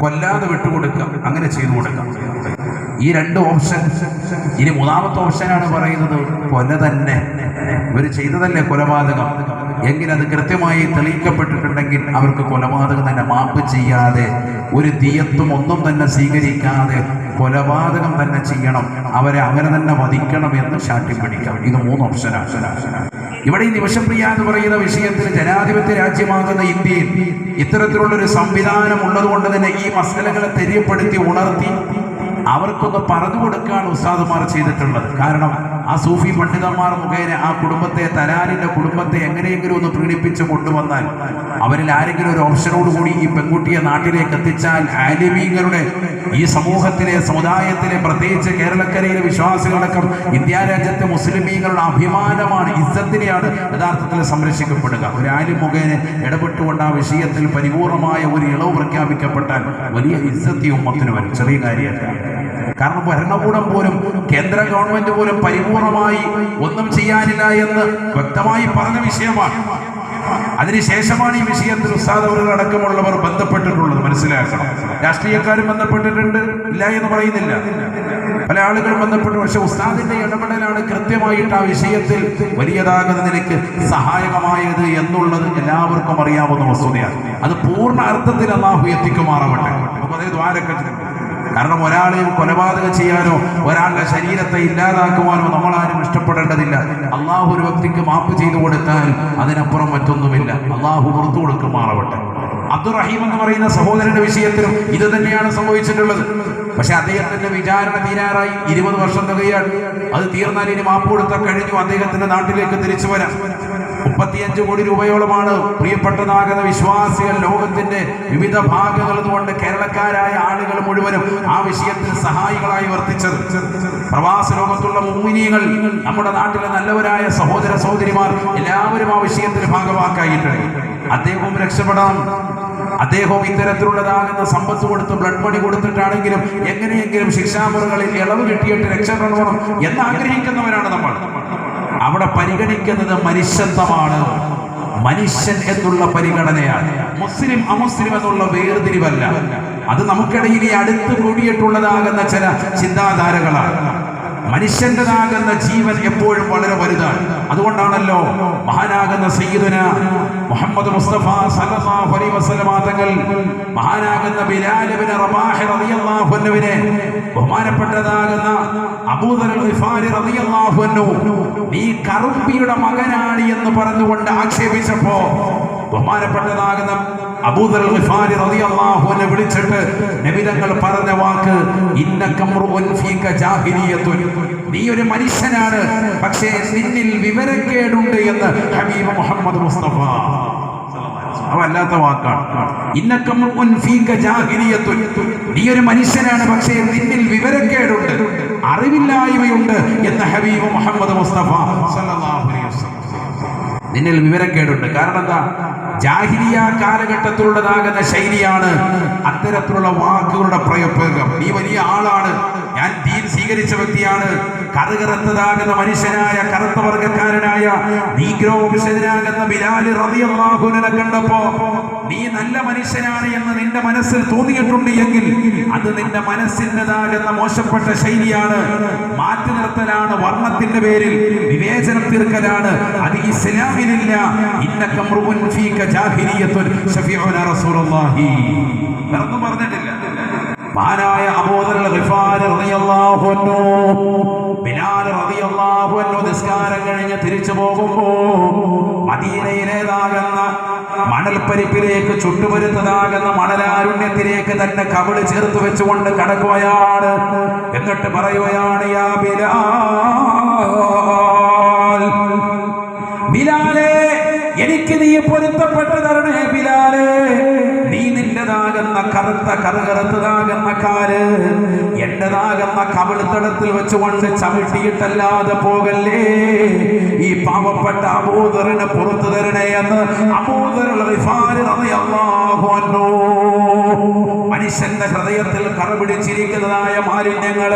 കൊല്ലാതെ വിട്ടുകൊടുക്കാം അങ്ങനെ ചെയ്തു കൊടുക്കാം. ഈ രണ്ട് ഓപ്ഷൻ ഇനി മൂന്നാമത്തെ ഓപ്ഷനാണ് പറയുന്നത് കൊല തന്നെ. ഇവർ ചെയ്തതല്ലേ കൊലപാതകം? എങ്കിൽ അത് കൃത്യമായി തെളിയിക്കപ്പെട്ടിട്ടുണ്ടെങ്കിൽ അവർക്ക് കൊലപാതകം തന്നെ മാപ്പ് ചെയ്യാതെ ഒരു തീയത്തും ഒന്നും തന്നെ സ്വീകരിക്കാതെ കൊലപാതകം തന്നെ ചെയ്യണം. അവരെ അങ്ങനെ തന്നെ വധിക്കണം എന്ന് ശാഠ്യം പിടിക്കാം ഇത് മൂന്ന് ഓപ്ഷനാണ് ഇവിടെ ഈ നിമിഷപ്രിയ എന്ന് പറയുന്ന വിഷയത്തിൽ ജനാധിപത്യ രാജ്യമാകുന്ന ഇന്ത്യയിൽ ഇത്തരത്തിലുള്ള ഒരു സംവിധാനം ഉള്ളതുകൊണ്ട് തന്നെ ഈ മസലകളെ തെര്യപ്പെടുത്തി ഉണർത്തി അവർക്കൊന്ന് പറഞ്ഞു കൊടുക്കുകയാണ് ഉസ്താദുമാർ ചെയ്തിട്ടുള്ളത്. കാരണം ആ സൂഫി പണ്ഡിതന്മാർ മുഖേന ആ കുടുംബത്തെ തലാലിന്റെ കുടുംബത്തെ എങ്ങനെയെങ്കിലും ഒന്ന് പ്രീണിപ്പിച്ച് കൊണ്ടുവന്നാൽ അവരിൽ ആരെങ്കിലും ഒരു ഓപ്ഷനോട് കൂടി ഈ പെൺകുട്ടിയെ നാട്ടിലേക്ക് എത്തിച്ചാൽ ആലിമീങ്ങളുടെ ഈ സമൂഹത്തിലെ സമുദായത്തിലെ പ്രത്യേകിച്ച് കേരളക്കരയിലെ വിശ്വാസികളടക്കം ഇന്ത്യ രാജ്യത്തെ മുസ്ലിമീങ്ങളുടെ അഭിമാനമാണ് ഇസ്സത്തിനെയാണ് യഥാർത്ഥത്തിൽ സംരക്ഷിക്കപ്പെടുക. ഒരു ആലി മുഖേന ഇടപെട്ടുകൊണ്ട് ആ വിഷയത്തിൽ പരിപൂർണമായ ഒരു ഇളവ് പ്രഖ്യാപിക്കപ്പെട്ടാൽ വലിയ ഇസ്സത്തി ഉമ്മത്തിന് വരും ചെറിയ കാര്യമല്ല. കാരണം ഭരണകൂടം പോലും കേന്ദ്ര ഗവൺമെന്റ് പോലും പരിപൂർണമായി ഒന്നും ചെയ്യാനില്ല എന്ന് വ്യക്തമായി പറഞ്ഞ വിഷയമാണ്. അതിനുശേഷമാണ് ഈ വിഷയത്തിൽ ഉസ്താദവറുകൾ അടക്കമുള്ളവർ ബന്ധപ്പെട്ടിട്ടുള്ളത്. മനസ്സിലാക്കണം. രാഷ്ട്രീയക്കാരും ബന്ധപ്പെട്ടിട്ടുണ്ട്. ഇല്ല എന്ന് പറയുന്നില്ല. പല ആളുകളും ബന്ധപ്പെട്ടു. പക്ഷെ ഉസ്താദിന്റെ ഇടപെടലാണ് കൃത്യമായിട്ട് ആ വിഷയത്തിൽ വലിയതാകുന്ന നിലയ്ക്ക് സഹായകമായത് എന്നുള്ളത് എല്ലാവർക്കും അറിയാവുന്ന വസ്തുതയാണ്. അത് പൂർണ അർത്ഥത്തിൽ അള്ളാഹു എത്തിക്കുമാറാവട്ടെ. നമുക്ക് അതേ കാരണം ഒരാളെയും കൊലപാതകം ചെയ്യാനോ ഒരാളുടെ ശരീരത്തെ ഇല്ലാതാക്കുവാനോ നമ്മൾ ആരും ഇഷ്ടപ്പെടേണ്ടതില്ല. അള്ളാഹു ഒരു വ്യക്തിക്ക് മാപ്പ് ചെയ്തു കൊടുത്താൽ അതിനപ്പുറം മറ്റൊന്നുമില്ല. അള്ളാഹു പുറത്തു കൊടുക്കുമാറാവട്ടെ അബ്ദുറഹീം എന്ന് പറയുന്ന സഹോദരന്റെ വിഷയത്തിലും ഇത് തന്നെയാണ് സംഭവിച്ചിട്ടുള്ളത്. പക്ഷെ അദ്ദേഹത്തിന്റെ വിചാരണ തീരാറായി. ഇരുപത് വർഷം തികയാണ് അത് തീർന്നാൽ ഇനി മാപ്പ് കൊടുത്താൽ കഴിഞ്ഞു. അദ്ദേഹത്തിന്റെ നാട്ടിലേക്ക് തിരിച്ചു വരാം. മുപ്പത്തിയഞ്ച് കോടി രൂപയോളമാണ് പ്രിയപ്പെട്ടതാകുന്ന വിശ്വാസികൾ ലോകത്തിന്റെ വിവിധ ഭാഗങ്ങളിൽ നിന്നുകൊണ്ട് കേരളക്കാരായ ആളുകൾ മുഴുവനും ആ വിഷയത്തിൽ സഹായികളായി വർത്തിച്ചത്. പ്രവാസ ലോകത്തുള്ള മുമ്മിനികൾ നമ്മുടെ നാട്ടിലെ നല്ലവരായ സഹോദര സഹോദരിമാർ എല്ലാവരും ആ വിഷയത്തിൽ ഭാഗവാക്കായിട്ടുണ്ട്. അദ്ദേഹവും രക്ഷപ്പെടാം. അദ്ദേഹവും ഇത്തരത്തിലുള്ളതാകുന്ന സമ്പത്ത് കൊടുത്ത് ബ്ലഡ് മണി കൊടുത്തിട്ടാണെങ്കിലും എങ്ങനെയെങ്കിലും ശിക്ഷാമുറകളിൽ ഇളവ് കിട്ടിയിട്ട് രക്ഷപ്പെടണം എന്ന് ആഗ്രഹിക്കുന്നവരാണ് നമ്മൾ. അവിടെ പരിഗണിക്കുന്നത് മനുഷ്യത്വമാണ്. മനുഷ്യൻ എന്നുള്ള പരിഗണനയാണ്. മുസ്ലിം അമുസ്ലിം എന്നുള്ള വേർതിരിവല്ല. അത് നമുക്കിടയിൽ ഈ അടുത്ത് കൂടിയിട്ടുള്ളതാകുന്ന ചില ചിന്താധാരകളാണ്. മനുഷ്യന്റെതാകുന്ന ജീവൻ എപ്പോഴും വളരെ വലുതാണ്. അതുകൊണ്ടാണല്ലോ മഹാനാകുന്ന സയ്യിദുന മുഹമ്മദ് മുസ്തഫ സല്ലല്ലാഹു അലൈഹി വസല്ലമ തങ്ങൾ മഹാനാകുന്ന ബിലാൽ ഇബ്നു റബാഹ് റളിയല്ലാഹു അൻഹുവിനെ ബഹുമാനപ്പെട്ടതാകുന്ന നീ കറുപ്പിയുടെ മകനാണ് എന്ന് പറഞ്ഞുകൊണ്ട് ആക്ഷേപിച്ചപ്പോ ബഹുമാനപ്പെട്ടതാകുന്ന വിളിച്ചിട്ട് നബിതങ്ങൾ പറഞ്ഞ വാക്ക് ഫീക നീ ഒരു മനുഷ്യനാണ് പക്ഷേ നിന്നിൽ വിവരക്കേടുണ്ട് എന്ന് ഹബീബ് മുഹമ്മദ് മുസ്തഫ. അവല്ലാത്ത വാക്കാണ്. നീ ഒരു മനുഷ്യനാണ് പക്ഷേ നിന്നിൽ വിവരക്കേടുണ്ട് അറിവില്ലായ്മയുണ്ട് എന്ന ഹബീബ് മുഹമ്മദ് മുസ്തഫ നിന്നിൽ വിവരക്കേടുണ്ട്. കാരണം എന്താ? ജാഹിരിയ കാലഘട്ടത്തിലുള്ളതാകുന്ന ശൈലിയാണ് അത്തരത്തിലുള്ള വാക്കുകളുടെ പ്രയോഗം. നീ വലിയ ആളാണ്. ഞാൻ ദീൻ സ്വീകരിച്ച വ്യക്തിയാണ്. കറുകറുത്തതാകുന്ന മനുഷ്യനായ കറുത്ത നീഗ്രോ വിശദനാകുന്ന ബിലാൽ കണ്ടപ്പോ നീ നല്ല മനുഷ്യനാണ് എന്ന് നിന്റെ മനസ്സിൽ തോന്നിയിട്ടുണ്ട് എങ്കിൽ അത് നിന്റെ മനസ്സിന്റെതാകുന്ന മോശപ്പെട്ട ശൈലിയാണ്. മാറ്റി നിർത്തലാണ് വർണത്തിന്റെ പേരിൽ വിവേചനം തീർക്കലാണ്. അത് ഇസ്ലാമിലില്ല ഇന്നക്കം മൃഉൻ ഫീക ജാഹിലിയത്തുൻ ഷഫീഉന റസൂലുള്ളാഹി. പറഞ്ഞു പറഞ്ഞിട്ടില്ല. മഹാനായ അബൂദർ നിസ്കാരം കഴിഞ്ഞ് തിരിച്ചു പോകുമ്പോ മദീനയിലേതാകുന്ന മണൽപ്പരിപ്പിലേക്ക് ചുട്ടുപരുത്തതാകുന്ന മണലാരുണ്യത്തിലേക്ക് തന്നെ കവിൾ ചേർത്ത് വെച്ചുകൊണ്ട് കടക്കുകയാണ്. എന്നിട്ട് പറയുകയാണ് യാ ബിലാൽ ബിലാലേ എനിക്ക് നീ പൊരുത്തപ്പെട്ട് തരണേ ബിലാലേ. നീ നിന്റേതാകുന്ന കറുത്ത കറുകറുത്തതാകുന്ന കാൽ എന്റേതാകുന്ന കവിളുത്തടത്തിൽ വെച്ചുകൊണ്ട് ചവിട്ടിയിട്ടല്ലാതെ പോകല്ലേ? ഈ പാവപ്പെട്ട അബൂദറിന് പുറത്തു തരണേ എന്ന് അബൂദർ മനുഷ്യന്റെ ഹൃദയത്തിൽ കറപിടിച്ചിരിക്കുന്നതായ മാലിന്യങ്ങൾ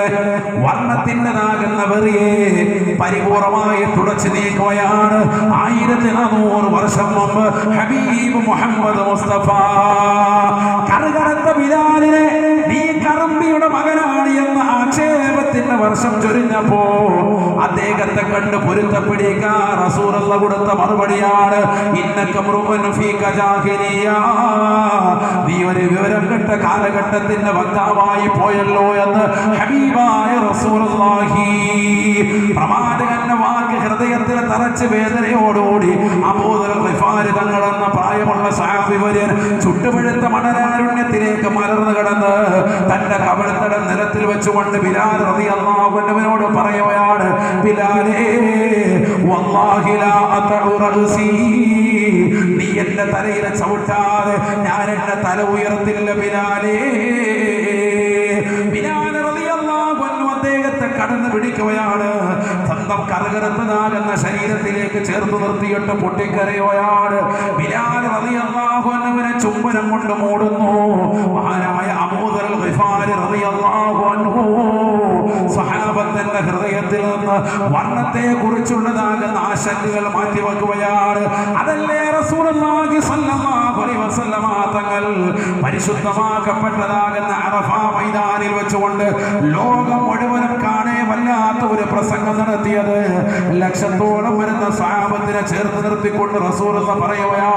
വർണത്തിന്റെതാകുന്ന വെറിയെ പരിപൂർണമായി തുടച്ചു നീക്കുകയാണ്. ആയിരത്തി നാനൂറ് വർഷം മുമ്പ് ഹബീബ് മുഹമ്മദ് മുസ്തഫ. കറുകറുത്ത ബിലാലിനെ നീ കറമ്പിയുടെ എന്ന ആക്ഷേപത്തിന്റെ വർഷം ചൊരിഞ്ഞപ്പോ അദ്ദേഹത്തെ കണ്ട് പൊരുത്തപ്പെടിക്കാൻ റസൂലുള്ള കൊടുത്ത മറുപടിയാണ്. നീ ഒരു വിവരം കെട്ട കാലഘട്ടത്തിന്റെ വക്താവായി പോയല്ലോ എന്ന് ഹബീബായ റസൂലുള്ളാഹി. പ്രവാചകന്റെ വാക്ക് ഹൃദയത്തിൽ തറച്ച് വേദനയോടുകൂടി അബൂദർ തങ്ങളെന്ന പ്രായമുള്ള സഹാബി വര്യൻ ചുട്ടുപഴുത്ത മണലാരുണ്യത്തിലേക്ക് മലർന്നു കിടന്ന് തന്റെ കവിളത്തടം നിലത്തിൽ വെച്ചുകൊണ്ട് ബിലാൽ റളിയല്ലാഹുവിനോട് പറയുകയാണ് ബിലാലേ നീ എന്റെ തലയിലെ ചവിട്ടാതെ ഞാൻ എന്റെ തല ഉയർത്തില്ല ബിലാലേ. അദ്ദേഹത്തെ കടന്നു പിടിക്കുകയാണ്. സ്വന്തം കറുകറുത്തതാകുന്ന ശരീരത്തിലേക്ക് ചേർത്ത് നിർത്തിയിട്ട് പൊട്ടിക്കരയോയാണ് ബിലാൽ റളിയല്ലാഹു അൻഹുവിനെ ചുംബനം കൊണ്ട് മൂടുന്നു. മഹാനായ അൻഹു സഹാബത്തിന്റെ ഹൃദയത്തിൽ നിന്ന് വർണത്തെ കുറിച്ചുള്ളതാകുന്ന ആശങ്കകൾ മാറ്റിവെക്കുകയാണ്. അതല്ലേ തങ്ങൾ പരിശുദ്ധമാക്കപ്പെട്ടതാകുന്ന അറഫാ മൈതാനിൽ വെച്ചുകൊണ്ട് ലോകം മുഴുവനും കാണേ വല്ലാത്ത ഒരു പ്രസംഗം നടത്തിയത്. ലക്ഷത്തോളം വരുന്ന സാപത്തിനെ ചേർത്ത് നിർത്തിക്കൊണ്ട് റസൂർ എന്ന് പറയുകയാണ്.